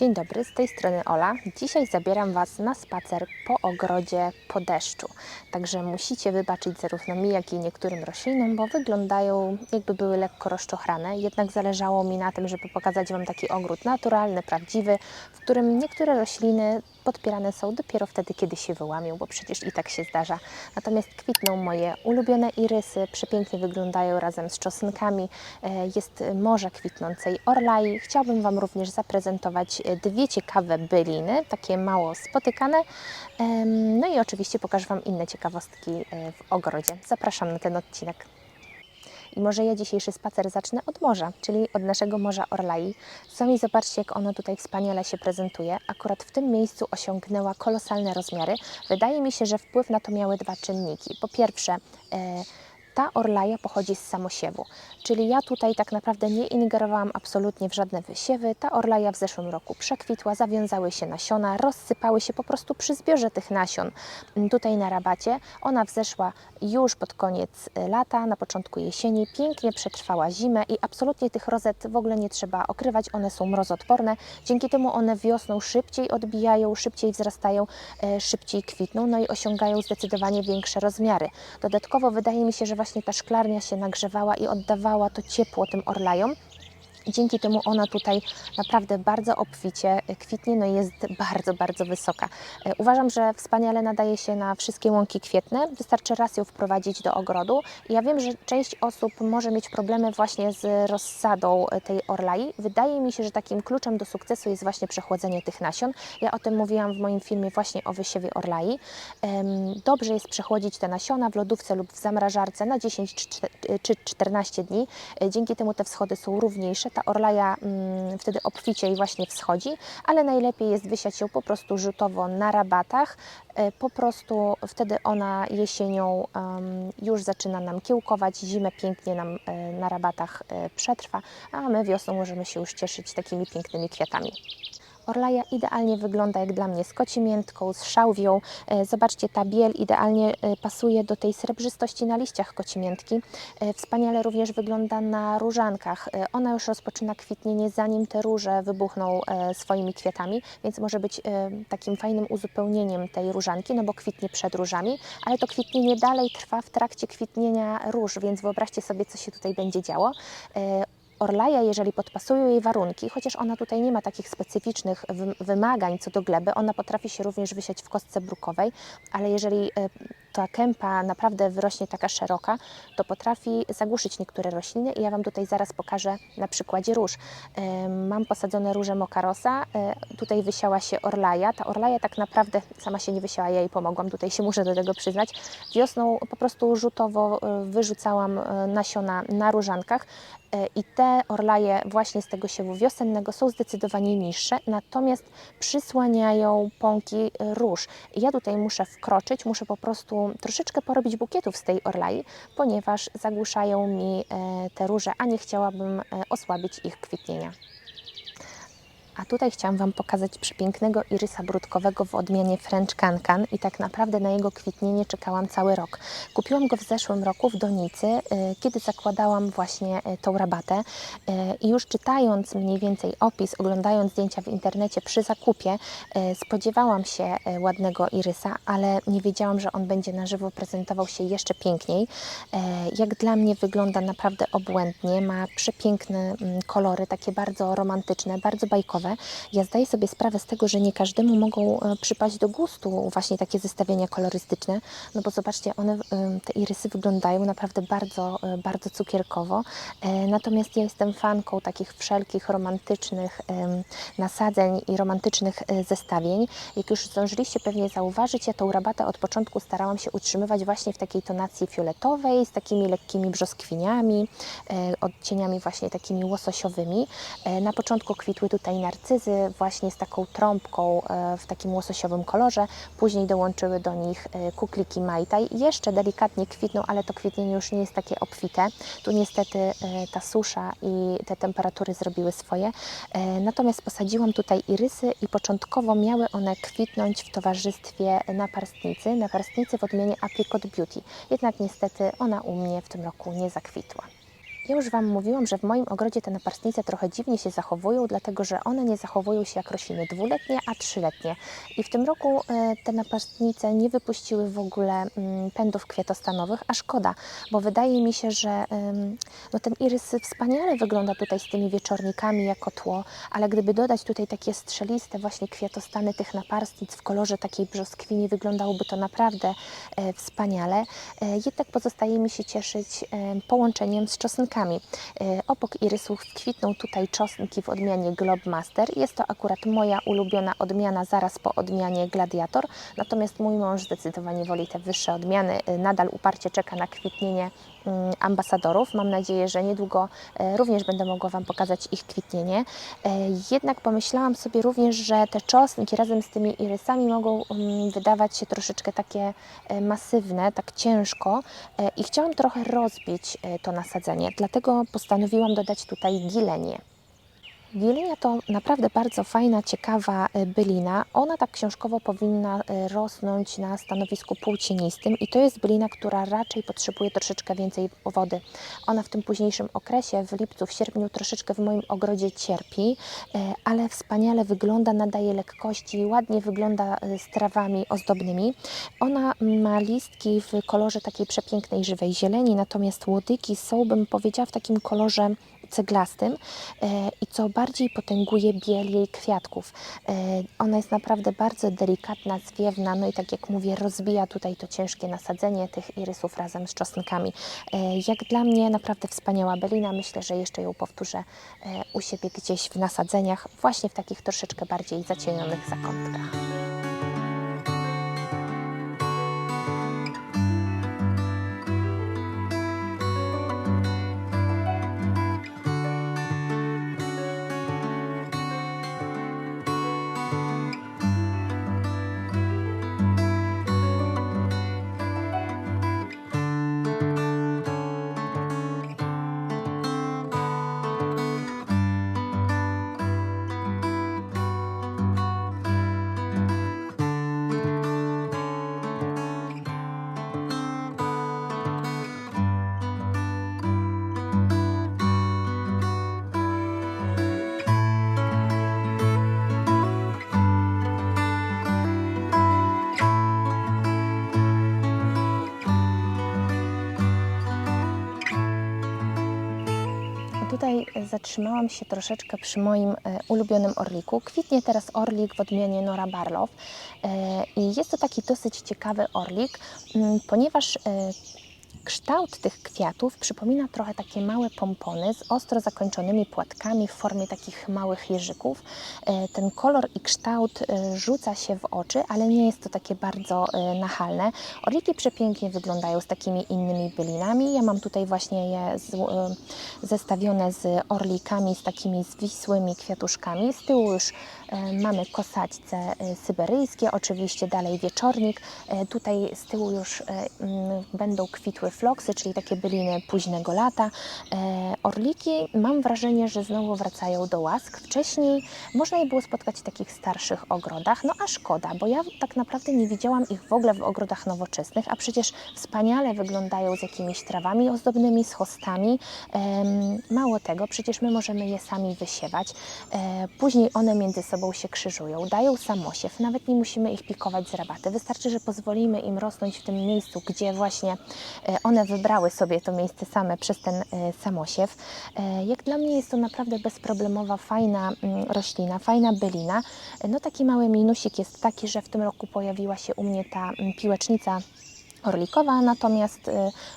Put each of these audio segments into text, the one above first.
Dzień dobry, z tej strony Ola. Dzisiaj zabieram Was na spacer po ogrodzie po deszczu. Także musicie wybaczyć zarówno mi, jak i niektórym roślinom, bo wyglądają jakby były lekko rozczochrane. Jednak zależało mi na tym, żeby pokazać Wam taki ogród naturalny, prawdziwy, w którym niektóre rośliny podpierane są dopiero wtedy, kiedy się wyłamią, bo przecież i tak się zdarza. Natomiast kwitną moje ulubione irysy, przepięknie wyglądają razem z czosnkami. E, Jest morze kwitnącej orlai. Chciałabym Wam również zaprezentować e, dwie ciekawe byliny, takie mało spotykane. No i oczywiście pokażę Wam inne ciekawostki e, w ogrodzie. Zapraszam na ten odcinek. I może ja dzisiejszy spacer zacznę od morza, czyli od naszego morza Orlai. Sami zobaczcie, jak ono tutaj wspaniale się prezentuje. Akurat w tym miejscu osiągnęła kolosalne rozmiary. Wydaje mi się, że wpływ na to miały dwa czynniki. Po pierwsze, e, ta orlaja pochodzi z samosiewu, czyli ja tutaj tak naprawdę nie ingerowałam absolutnie w żadne wysiewy. Ta orlaja w zeszłym roku przekwitła, zawiązały się nasiona, rozsypały się po prostu przy zbiorze tych nasion tutaj na rabacie. Ona wzeszła już pod koniec lata, na początku jesieni, pięknie przetrwała zimę i absolutnie tych rozet w ogóle nie trzeba okrywać, one są mrozoodporne. Dzięki temu one wiosną szybciej odbijają, szybciej wzrastają, e, szybciej kwitną, no i osiągają zdecydowanie większe rozmiary. Dodatkowo wydaje mi się, że właśnie ta szklarnia się nagrzewała i oddawała to ciepło tym orlajom. Dzięki temu ona tutaj naprawdę bardzo obficie kwitnie, no i jest bardzo, bardzo wysoka. E, Uważam, że wspaniale nadaje się na wszystkie łąki kwietne. Wystarczy raz ją wprowadzić do ogrodu. Ja wiem, że część osób może mieć problemy właśnie z rozsadą e, tej orlai. Wydaje mi się, że takim kluczem do sukcesu jest właśnie przechłodzenie tych nasion. Ja o tym mówiłam w moim filmie właśnie o wysiewie orlai. Dobrze jest przechłodzić te nasiona w lodówce lub w zamrażarce na 10 czy czte- czy 14 dni. E, Dzięki temu te wschody są równiejsze. Ta orlaja mm, wtedy obficie i właśnie wschodzi, ale najlepiej jest wysiać ją po prostu rzutowo na rabatach. E, Po prostu wtedy ona jesienią już zaczyna nam kiełkować, zimę pięknie nam e, na rabatach e, przetrwa, a my wiosną możemy się już cieszyć takimi pięknymi kwiatami. Orlaja idealnie wygląda jak dla mnie z kocimiętką, z szałwią. E, Zobaczcie, ta biel idealnie e, pasuje do tej srebrzystości na liściach kocimiętki. E, Wspaniale również wygląda na różankach. Ona już rozpoczyna kwitnienie zanim te róże wybuchną swoimi kwiatami, więc może być takim fajnym uzupełnieniem tej różanki, no bo kwitnie przed różami, ale to kwitnienie dalej trwa w trakcie kwitnienia róż, więc wyobraźcie sobie, co się tutaj będzie działo. Orlaja, jeżeli podpasują jej warunki, chociaż ona tutaj nie ma takich specyficznych wy- wymagań co do gleby, ona potrafi się również wysiać w kostce brukowej, ale jeżeli e, ta kępa naprawdę wyrośnie taka szeroka, to potrafi zagłuszyć niektóre rośliny i ja Wam tutaj zaraz pokażę na przykładzie róż. Mam posadzone róże mokarosa, e, tutaj wysiała się orlaja. Ta orlaja tak naprawdę sama się nie wysiała, ja jej pomogłam, tutaj się muszę do tego przyznać. Wiosną po prostu rzutowo e, wyrzucałam e, nasiona na różankach i te orlaje właśnie z tego siewu wiosennego są zdecydowanie niższe, natomiast przysłaniają pąki róż. Ja tutaj muszę wkroczyć, muszę po prostu troszeczkę porobić bukietów z tej orlai, ponieważ zagłuszają mi e, te róże, a nie chciałabym e, osłabić ich kwitnienia. A tutaj chciałam Wam pokazać przepięknego irysa brudkowego w odmianie French Cancan i tak naprawdę na jego kwitnienie czekałam cały rok. Kupiłam go w zeszłym roku w Donicy, y, kiedy zakładałam właśnie y, tą rabatę y, i już czytając mniej więcej opis, oglądając zdjęcia w internecie przy zakupie, spodziewałam się ładnego irysa, ale nie wiedziałam, że on będzie na żywo prezentował się jeszcze piękniej. Jak dla mnie wygląda naprawdę obłędnie, ma przepiękne mm, kolory, takie bardzo romantyczne, bardzo bajkowe. Ja zdaję sobie sprawę z tego, że nie każdemu mogą e, przypaść do gustu właśnie takie zestawienia kolorystyczne, no bo zobaczcie, one, e, te irysy wyglądają naprawdę bardzo, e, bardzo cukierkowo. Natomiast ja jestem fanką takich wszelkich romantycznych nasadzeń i romantycznych zestawień. Jak już zdążyliście pewnie zauważyć, ja tą rabatę od początku starałam się utrzymywać właśnie w takiej tonacji fioletowej, z takimi lekkimi brzoskwiniami, odcieniami właśnie takimi łososiowymi. Na początku kwitły tutaj narcyzy właśnie z taką trąbką e, w takim łososiowym kolorze. Później dołączyły do nich e, kukliki majtaj. Jeszcze delikatnie kwitną, ale to kwitnienie już nie jest takie obfite. Tu niestety e, ta susza i te temperatury zrobiły swoje. Natomiast posadziłam tutaj irysy i początkowo miały one kwitnąć w towarzystwie naparstnicy, naparstnicy w odmianie Apricot Beauty. Jednak niestety ona u mnie w tym roku nie zakwitła. Ja już Wam mówiłam, że w moim ogrodzie te naparstnice trochę dziwnie się zachowują, dlatego że one nie zachowują się jak rośliny dwuletnie, a trzyletnie. I w tym roku e, te naparstnice nie wypuściły w ogóle mm, pędów kwiatostanowych, a szkoda, bo wydaje mi się, że no ten irys wspaniale wygląda tutaj z tymi wieczornikami jako tło, ale gdyby dodać tutaj takie strzeliste właśnie kwiatostany tych naparstnic w kolorze takiej brzoskwini, wyglądałoby to naprawdę e, wspaniale. E, jednak pozostaje mi się cieszyć połączeniem z czosnkami. E, obok irysów kwitną tutaj czosnki w odmianie Globemaster. Jest to akurat moja ulubiona odmiana zaraz po odmianie Gladiator, natomiast mój mąż zdecydowanie woli te wyższe odmiany. E, Nadal uparcie czeka na kwitnienie ambasadorów. Mam nadzieję, że niedługo e, również będę mogła Wam pokazać ich kwitnienie. E, Jednak pomyślałam sobie również, że te czosnki razem z tymi irysami mogą mm, wydawać się troszeczkę takie e, masywne, tak ciężko i chciałam trochę rozbić to nasadzenie, dlatego postanowiłam dodać tutaj gilenię. Gilenia to naprawdę bardzo fajna, ciekawa e, bylina. Ona tak książkowo powinna e, rosnąć na stanowisku półcienistym i to jest bylina, która raczej potrzebuje troszeczkę więcej wody. Ona w tym późniejszym okresie, w lipcu, w sierpniu troszeczkę w moim ogrodzie cierpi, e, ale wspaniale wygląda, nadaje lekkości, ładnie wygląda z trawami ozdobnymi. Ona ma listki w kolorze takiej przepięknej, żywej zieleni, natomiast łodygi są, bym powiedziała, w takim kolorze ceglastym e, i co bardziej potęguje biel jej kwiatków. E, Ona jest naprawdę bardzo delikatna, zwiewna, no i tak jak mówię, rozbija tutaj to ciężkie nasadzenie tych irysów razem z czosnkami. E, Jak dla mnie naprawdę wspaniała belina, myślę, że jeszcze ją powtórzę u siebie gdzieś w nasadzeniach, właśnie w takich troszeczkę bardziej zacienionych zakątkach. Tutaj zatrzymałam się troszeczkę przy moim e, ulubionym orliku. Kwitnie teraz orlik w odmianie Nora Barlow e, i jest to taki dosyć ciekawy orlik, ponieważ e, kształt tych kwiatów przypomina trochę takie małe pompony z ostro zakończonymi płatkami w formie takich małych jeżyków. E, Ten kolor i kształt e, rzuca się w oczy, ale nie jest to takie bardzo e, nachalne. Orliki przepięknie wyglądają z takimi innymi bylinami. Ja mam tutaj właśnie je zestawione z orlikami, z takimi zwisłymi kwiatuszkami. Z tyłu już mamy kosaćce e, syberyjskie, oczywiście dalej wieczornik. E, Tutaj z tyłu już e, mm, będą kwitły floksy, czyli takie byliny późnego lata. E, Orliki mam wrażenie, że znowu wracają do łask. Wcześniej można je było spotkać w takich starszych ogrodach, no a szkoda, bo ja tak naprawdę nie widziałam ich w ogóle w ogrodach nowoczesnych, a przecież wspaniale wyglądają z jakimiś trawami ozdobnymi, z chostami. Em, Mało tego, przecież my możemy je sami wysiewać. E, Później one między sobą się krzyżują, dają samosiew, nawet nie musimy ich pikować z rabaty. Wystarczy, że pozwolimy im rosnąć w tym miejscu, gdzie właśnie e, one wybrały sobie to miejsce same przez ten e, samosiew. E, Jak dla mnie jest to naprawdę bezproblemowa, fajna mm, roślina, fajna bylina. No taki mały minusik jest taki, że w tym roku pojawiła się u mnie ta mm, piłecznica orlikowa, natomiast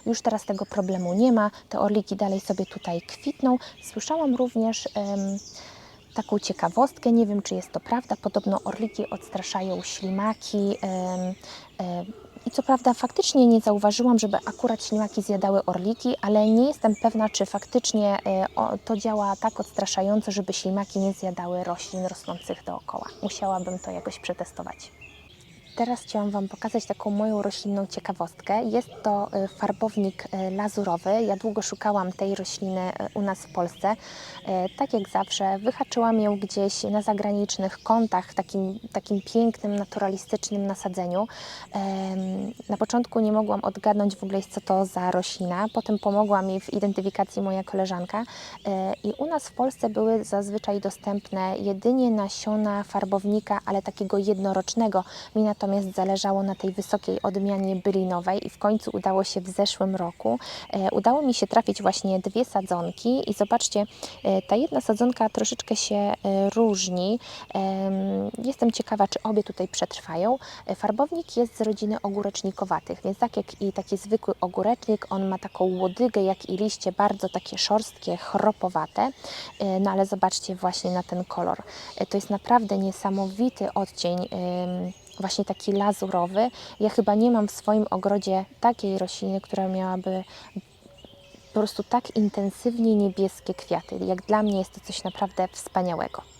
już teraz tego problemu nie ma. Te orliki dalej sobie tutaj kwitną. Słyszałam również taką ciekawostkę, nie wiem czy jest to prawda, podobno orliki odstraszają ślimaki. I co prawda faktycznie nie zauważyłam, żeby akurat ślimaki zjadały orliki, ale nie jestem pewna, czy faktycznie e, to działa tak odstraszająco, żeby ślimaki nie zjadały roślin rosnących dookoła. Musiałabym to jakoś przetestować. Teraz chciałam Wam pokazać taką moją roślinną ciekawostkę. Jest to e, farbownik e, lazurowy. Ja długo szukałam tej rośliny e, u nas w Polsce. Tak jak zawsze, wyhaczyłam ją gdzieś na zagranicznych kątach, w takim, takim pięknym, naturalistycznym nasadzeniu. Na początku nie mogłam odgadnąć w ogóle, co to za roślina. Potem pomogła mi w identyfikacji moja koleżanka. I u nas w Polsce były zazwyczaj dostępne jedynie nasiona farbownika, ale takiego jednorocznego. Mi natomiast zależało na tej wysokiej odmianie bylinowej i w końcu udało się w zeszłym roku. E, Udało mi się trafić właśnie dwie sadzonki i zobaczcie, e, ta jedna sadzonka troszeczkę się e, różni. Em, Jestem ciekawa, czy obie tutaj przetrwają. Farbownik jest z rodziny ogórecznikowatych, więc tak jak i taki zwykły ogórecznik, on ma taką łodygę, jak i liście, bardzo takie szorstkie, chropowate. No ale zobaczcie właśnie na ten kolor. To jest naprawdę niesamowity odcień. Właśnie taki lazurowy. Ja chyba nie mam w swoim ogrodzie takiej rośliny, która miałaby po prostu tak intensywnie niebieskie kwiaty. Jak dla mnie jest to coś naprawdę wspaniałego.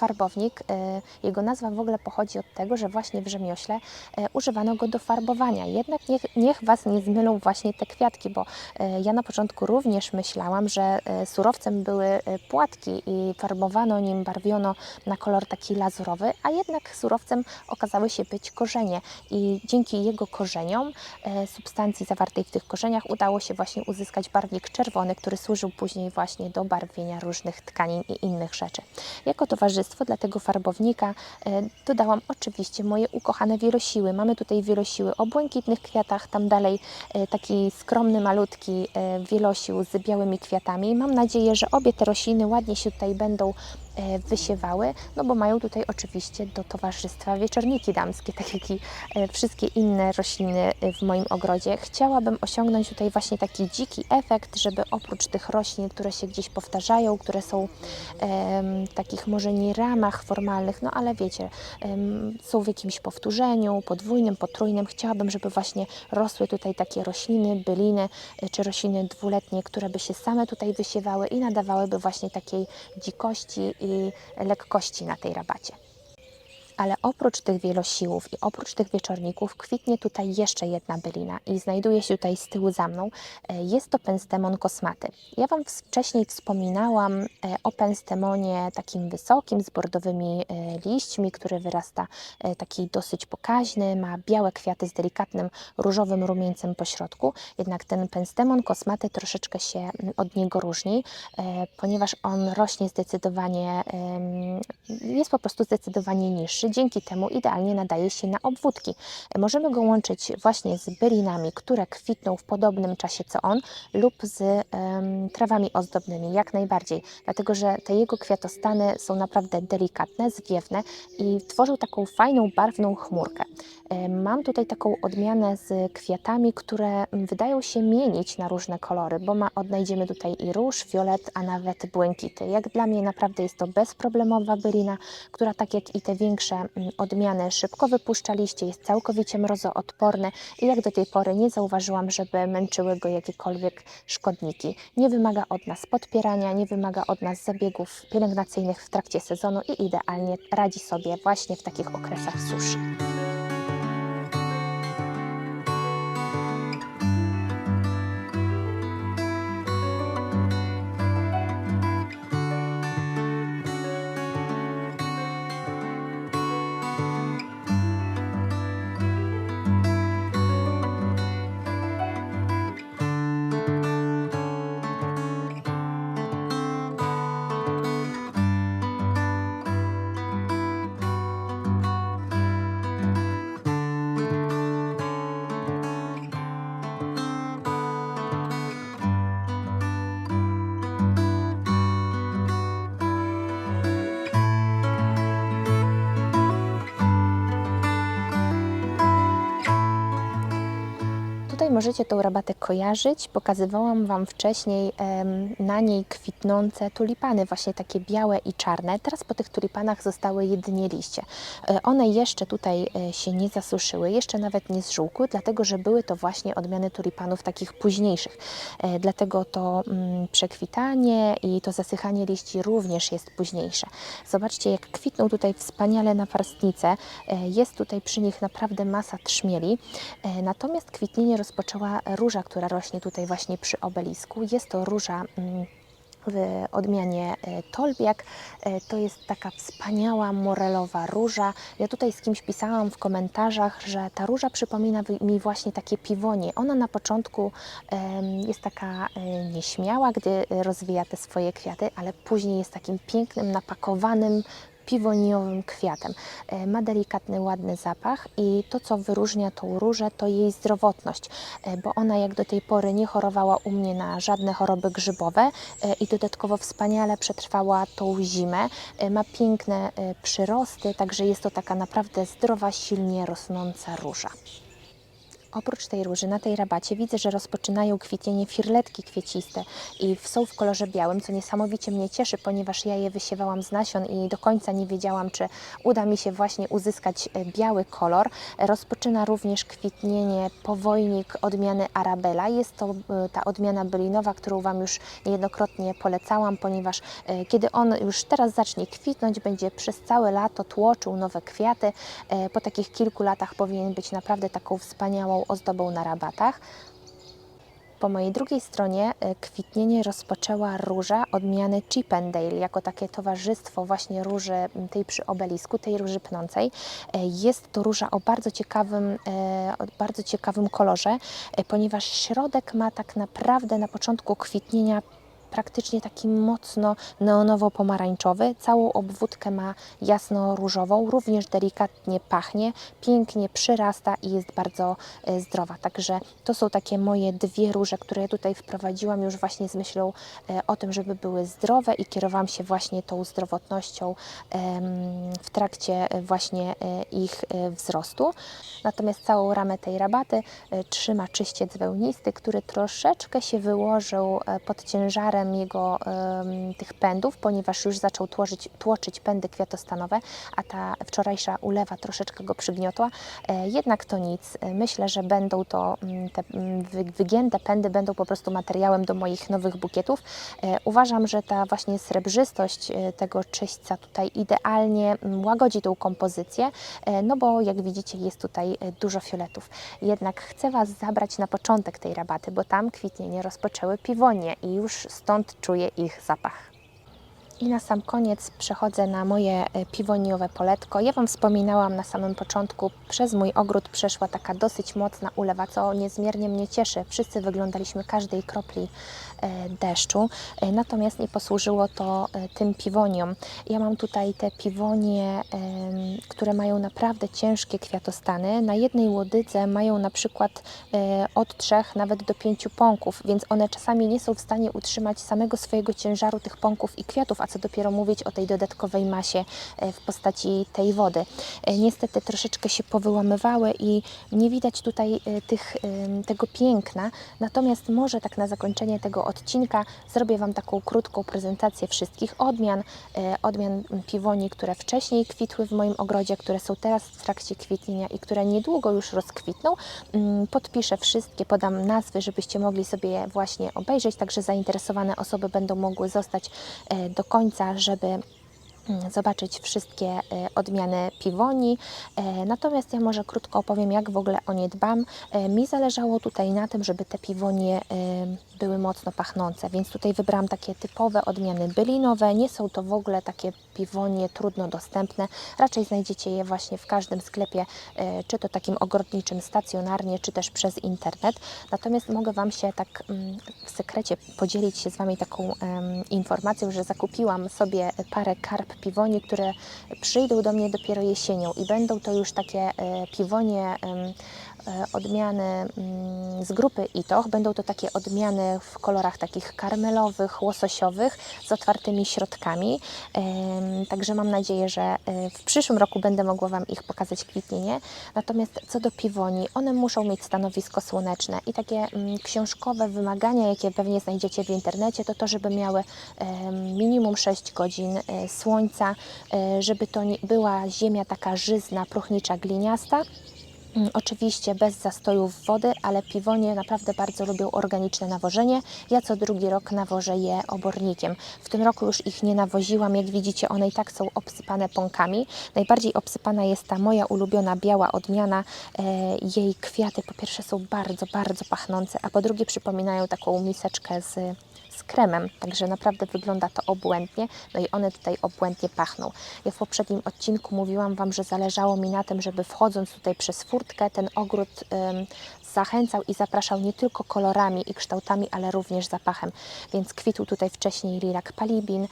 Farbownik, e, jego nazwa w ogóle pochodzi od tego, że właśnie w rzemiośle e, używano go do farbowania. Jednak niech, niech Was nie zmylą właśnie te kwiatki, bo e, ja na początku również myślałam, że surowcem były płatki i farbowano nim, barwiono na kolor taki lazurowy, a jednak surowcem okazały się być korzenie i dzięki jego korzeniom, substancji zawartej w tych korzeniach udało się właśnie uzyskać barwnik czerwony, który służył później właśnie do barwienia różnych tkanin i innych rzeczy. Jako towarzystwo dla tego farbownika e, dodałam oczywiście moje ukochane wielosiły. Mamy tutaj wielosiły o błękitnych kwiatach, tam dalej e, taki skromny, malutki e, wielosił z białymi kwiatami. Mam nadzieję, że obie te rośliny ładnie się tutaj będą wysiewały, no bo mają tutaj oczywiście do towarzystwa wieczorniki damskie, tak jak i e, wszystkie inne rośliny e, w moim ogrodzie. Chciałabym osiągnąć tutaj właśnie taki dziki efekt, żeby oprócz tych roślin, które się gdzieś powtarzają, które są em, takich może nie ramach formalnych, no ale wiecie, są w jakimś powtórzeniu, podwójnym, potrójnym. Chciałabym, żeby właśnie rosły tutaj takie rośliny, byliny e, czy rośliny dwuletnie, które by się same tutaj wysiewały i nadawałyby właśnie takiej dzikości i lekkości na tej rabacie. Ale oprócz tych wielosiłów i oprócz tych wieczorników kwitnie tutaj jeszcze jedna bylina i znajduje się tutaj z tyłu za mną. E, Jest to penstemon kosmaty. Ja Wam wcześniej wspominałam e, o penstemonie takim wysokim, z bordowymi e, liśćmi, który wyrasta taki dosyć pokaźny, ma białe kwiaty z delikatnym różowym rumieńcem po środku. Jednak ten penstemon kosmaty troszeczkę się mm, od niego różni, ponieważ on rośnie zdecydowanie, jest po prostu zdecydowanie niższy. Dzięki temu idealnie nadaje się na obwódki. Możemy go łączyć właśnie z bylinami, które kwitną w podobnym czasie co on, lub z em, trawami ozdobnymi, jak najbardziej, dlatego że te jego kwiatostany są naprawdę delikatne, zwiewne i tworzą taką fajną, barwną chmurkę. Mam tutaj taką odmianę z kwiatami, które wydają się mienić na różne kolory, bo ma, odnajdziemy tutaj i róż, fiolet, a nawet błękity. Jak dla mnie naprawdę jest to bezproblemowa bylina, która tak jak i te większe mm, odmiany szybko wypuszcza liście, jest całkowicie mrozoodporny i jak do tej pory nie zauważyłam, żeby męczyły go jakiekolwiek szkodniki. Nie wymaga od nas podpierania, nie wymaga od nas zabiegów pielęgnacyjnych w trakcie sezonu i idealnie radzi sobie właśnie w takich okresach suszy. Możecie tą rabatę kojarzyć, pokazywałam Wam wcześniej na niej kwitnące tulipany, właśnie takie białe i czarne. Teraz po tych tulipanach zostały jedynie liście. E, One jeszcze tutaj e, się nie zasuszyły, jeszcze nawet nie zżółkły, dlatego że były to właśnie odmiany tulipanów takich późniejszych. E, Dlatego to mm, przekwitanie i to zasychanie liści również jest późniejsze. Zobaczcie, jak kwitną tutaj wspaniale naparstnice. Jest tutaj przy nich naprawdę masa trzmieli. Natomiast kwitnienie rozpoczęła róża, która rośnie tutaj właśnie przy obelisku. Jest to róża mm, w odmianie e, Tolbiak. E, To jest taka wspaniała morelowa róża. Ja tutaj z kimś pisałam w komentarzach, że ta róża przypomina mi właśnie takie piwonie. Ona na początku jest taka e, nieśmiała, gdy rozwija te swoje kwiaty, ale później jest takim pięknym, napakowanym piwoniowym kwiatem. E, Ma delikatny, ładny zapach i to, co wyróżnia tą różę, to jej zdrowotność, e, bo ona jak do tej pory nie chorowała u mnie na żadne choroby grzybowe e, i dodatkowo wspaniale przetrwała tą zimę. Ma piękne przyrosty, także jest to taka naprawdę zdrowa, silnie rosnąca róża. Oprócz tej róży na tej rabacie widzę, że rozpoczynają kwitnienie firletki kwieciste i są w kolorze białym, co niesamowicie mnie cieszy, ponieważ ja je wysiewałam z nasion i do końca nie wiedziałam, czy uda mi się właśnie uzyskać e, biały kolor. Rozpoczyna również kwitnienie powojnik odmiany Arabella. Jest to e, ta odmiana bylinowa, którą Wam już niejednokrotnie polecałam, ponieważ e, kiedy on już teraz zacznie kwitnąć, będzie przez całe lato tłoczył nowe kwiaty. Po takich kilku latach powinien być naprawdę taką wspaniałą ozdobą na rabatach. Po mojej drugiej stronie e, kwitnienie rozpoczęła róża odmiany Chippendale, jako takie towarzystwo właśnie róży tej przy obelisku, tej róży pnącej. E, Jest to róża o bardzo ciekawym, e, o bardzo ciekawym kolorze, ponieważ środek ma tak naprawdę na początku kwitnienia praktycznie taki mocno neonowo-pomarańczowy. Całą obwódkę ma jasno-różową, również delikatnie pachnie, pięknie przyrasta i jest bardzo e, zdrowa. Także to są takie moje dwie róże, które ja tutaj wprowadziłam już właśnie z myślą e, o tym, żeby były zdrowe i kierowałam się właśnie tą zdrowotnością w trakcie e, właśnie ich wzrostu. Natomiast całą ramę tej rabaty trzyma czyściec wełnisty, który troszeczkę się wyłożył pod ciężarem jego em, tych pędów, ponieważ już zaczął tłoczyć, tłoczyć pędy kwiatostanowe, a ta wczorajsza ulewa troszeczkę go przygniotła. E, Jednak to nic. E, Myślę, że będą to mm, te mm, wy- wygięte pędy będą po prostu materiałem do moich nowych bukietów. E, Uważam, że ta właśnie srebrzystość tego czyśćca tutaj idealnie mm, łagodzi tą kompozycję, no bo jak widzicie jest tutaj dużo fioletów. Jednak chcę Was zabrać na początek tej rabaty, bo tam kwitnienie rozpoczęły piwonie i już czuję ich zapach. I na sam koniec przechodzę na moje e, piwoniowe poletko. Ja Wam wspominałam na samym początku, przez mój ogród przeszła taka dosyć mocna ulewa, co niezmiernie mnie cieszy. Wszyscy wyglądaliśmy każdej kropli e, deszczu, e, natomiast nie posłużyło to tym piwoniom. Ja mam tutaj te piwonie, które mają naprawdę ciężkie kwiatostany. Na jednej łodydze mają na przykład od trzech nawet do pięciu pąków, więc one czasami nie są w stanie utrzymać samego swojego ciężaru tych pąków i kwiatów, a co dopiero mówić o tej dodatkowej masie e, w postaci tej wody. E, Niestety troszeczkę się powyłamywały i nie widać tutaj e, tych, tego piękna, natomiast może tak na zakończenie tego odcinka zrobię Wam taką krótką prezentację wszystkich odmian, odmian piwoni, które wcześniej kwitły w moim ogrodzie, które są teraz w trakcie kwitnienia i które niedługo już rozkwitną. Mm, Podpiszę wszystkie, podam nazwy, żebyście mogli sobie je właśnie obejrzeć, także zainteresowane osoby będą mogły zostać do końca, żeby mm, zobaczyć wszystkie e, odmiany piwoni. E, Natomiast ja może krótko opowiem, jak w ogóle o nie dbam. E, Mi zależało tutaj na tym, żeby te piwonie były mocno pachnące, więc tutaj wybrałam takie typowe odmiany bylinowe. Nie są to w ogóle takie piwonie trudno dostępne. Raczej znajdziecie je właśnie w każdym sklepie, czy to takim ogrodniczym stacjonarnie, czy też przez internet. Natomiast mogę Wam się tak mm, w sekrecie podzielić się z Wami taką informacją, że zakupiłam sobie parę karp piwoni, które przyjdą do mnie dopiero jesienią i będą to już takie e, piwonie odmiany mm, z grupy Itoch. Będą to takie odmiany w kolorach takich karmelowych, łososiowych z otwartymi środkami. Także mam nadzieję, że e, w przyszłym roku będę mogła Wam ich pokazać kwitnienie. Natomiast co do piwoni, one muszą mieć stanowisko słoneczne i takie mm, książkowe wymagania, jakie pewnie znajdziecie w internecie, to to, żeby miały minimum 6 godzin e, słońca, e, żeby to była ziemia taka żyzna, próchnicza, gliniasta. Mm, Oczywiście bez zastojów wody, ale piwonie naprawdę bardzo lubią organiczne nawożenie. Ja co drugi rok nawożę je obornikiem. W tym roku już ich nie nawoziłam. Jak widzicie, one i tak są obsypane pąkami. Najbardziej obsypana jest ta moja ulubiona biała odmiana. E, Jej kwiaty po pierwsze są bardzo, bardzo pachnące, a po drugie przypominają taką miseczkę z kremem, także naprawdę wygląda to obłędnie, no i one tutaj obłędnie pachną. Ja w poprzednim odcinku mówiłam Wam, że zależało mi na tym, żeby wchodząc tutaj przez furtkę, ten ogród ym, zachęcał i zapraszał nie tylko kolorami i kształtami, ale również zapachem, więc kwitł tutaj wcześniej lirak palibin, y,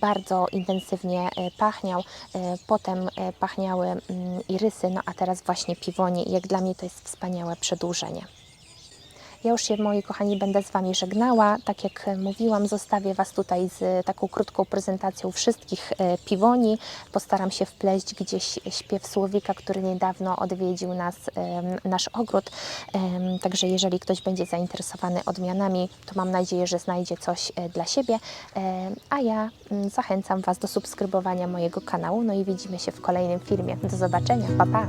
bardzo intensywnie y, pachniał, y, potem pachniały mm, irysy, no a teraz właśnie piwonie jak dla mnie to jest wspaniałe przedłużenie. Ja już się, moi kochani, będę z Wami żegnała. Tak jak mówiłam, zostawię Was tutaj z taką krótką prezentacją wszystkich e, piwoni. Postaram się wpleść gdzieś śpiew słowika, który niedawno odwiedził nas, nasz ogród. Także jeżeli ktoś będzie zainteresowany odmianami, to mam nadzieję, że znajdzie coś e, dla siebie. A ja mm, zachęcam Was do subskrybowania mojego kanału. No i widzimy się w kolejnym filmie. Do zobaczenia. Pa, pa!